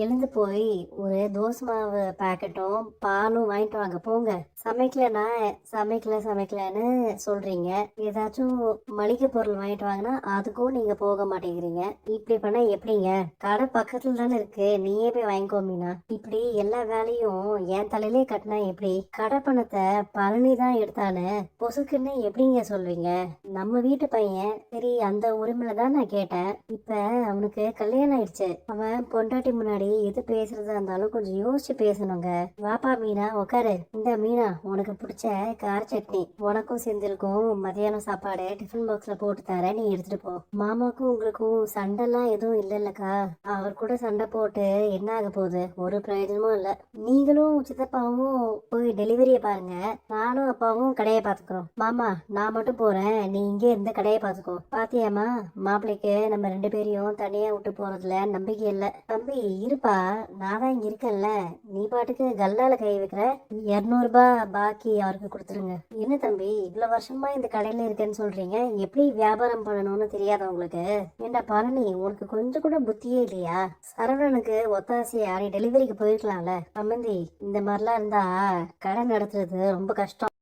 எழுந்து போய் ஒரு தோசை மாவு பாக்கெட்டும் பாலும் வாங்கிட்டு வாங்க போங்க. சமைக்கலனா சமைக்கல சமைக்கலன்னு சொல்றீங்க. ஏதாச்சும் மளிகை பொருள் வாங்கிட்டு வாங்கினா அதுக்கும் நீங்க போக மாட்டேங்கிறீங்க. இப்படி பண்ணா எப்படிங்க? கடை பக்கத்துல தானே இருக்கு. நீயே போய் வாங்கிக்கோமீனா இப்படி எல்லா வேலையும் என் தலையிலே கட்டினா எப்படி? கடை பணத்தை பழனி தான் எடுத்தானு? பொசுக்குன்னு எப்படிங்க சொல்வீங்க? நம்ம வீட்டு பையன் சரி அந்த உரிமையில தான் நான் கேட்டேன். இப்ப அவனுக்கு கல்யாணம் ஆயிடுச்சு. அவன் பொண்டாட்டி முன்னாடி எது பேசுறதா இருந்தாலும் கொஞ்சம் யோசிச்சு பேசணுங்க. வாப்பா மீனா உக்காரு. இந்த மீனா உனக்கு பிடிச்ச கார சட்னி. உனக்கும் செந்திலுக்கும் மதியானம் சாப்பாடு டிஃபன் பாக்ஸ்ல போட்டு தரேன் நீ எடுத்துட்டு போ. மாமாக்கும் உங்களுக்கும் சண்டைலாம் எதுவும் இல்லைல்லக்கா. அவர் கூட சண்டை போட்டு என்ன ஆக போகுது? ஒரு பிரயோஜனமும் இல்லை. நீங்களும் சித்தப்பாவும் போய் டெலிவரியை பாருங்க. நானும் அப்பாவும் கடையை பார்த்துக்குறோம். மாமா நான் மட்டும் போறேன். நீ இங்கே இருந்து கடையை பார்த்துக்கோ. பாத்தியாமா மாப்பிள்ளைக்கு நம்ம ரெண்டு பேரையும் தனியா விட்டு போறதுல நம்பிக்கை இல்லை. தம்பி இருப்பா நான் தான் இங்கே இருக்கேன்ல. நீ பாட்டுக்கு கல்லால கை வைக்கிற? இரநூறுபா பாக்கி அவருக்கு கொடுத்துருங்க. என்ன தம்பி இவ்வளவு வருஷமா இந்த கடையில இருக்கேன்னு சொல்றீங்க. எப்படி வியாபாரம் பண்ணணும்னு தெரியாத உங்களுக்கு? ஏண்டா பழனி உனக்கு கொஞ்சம் கூட புத்தியே இல்லையா? சரவணனுக்கு ஒத்தாசையா நீ டெலிவரிக்கு போயிருக்கலாம்ல. சம்பந்தி இந்த மாதிரிலாம் இருந்தா கடை நடத்துறது ரொம்ப கஷ்டம்.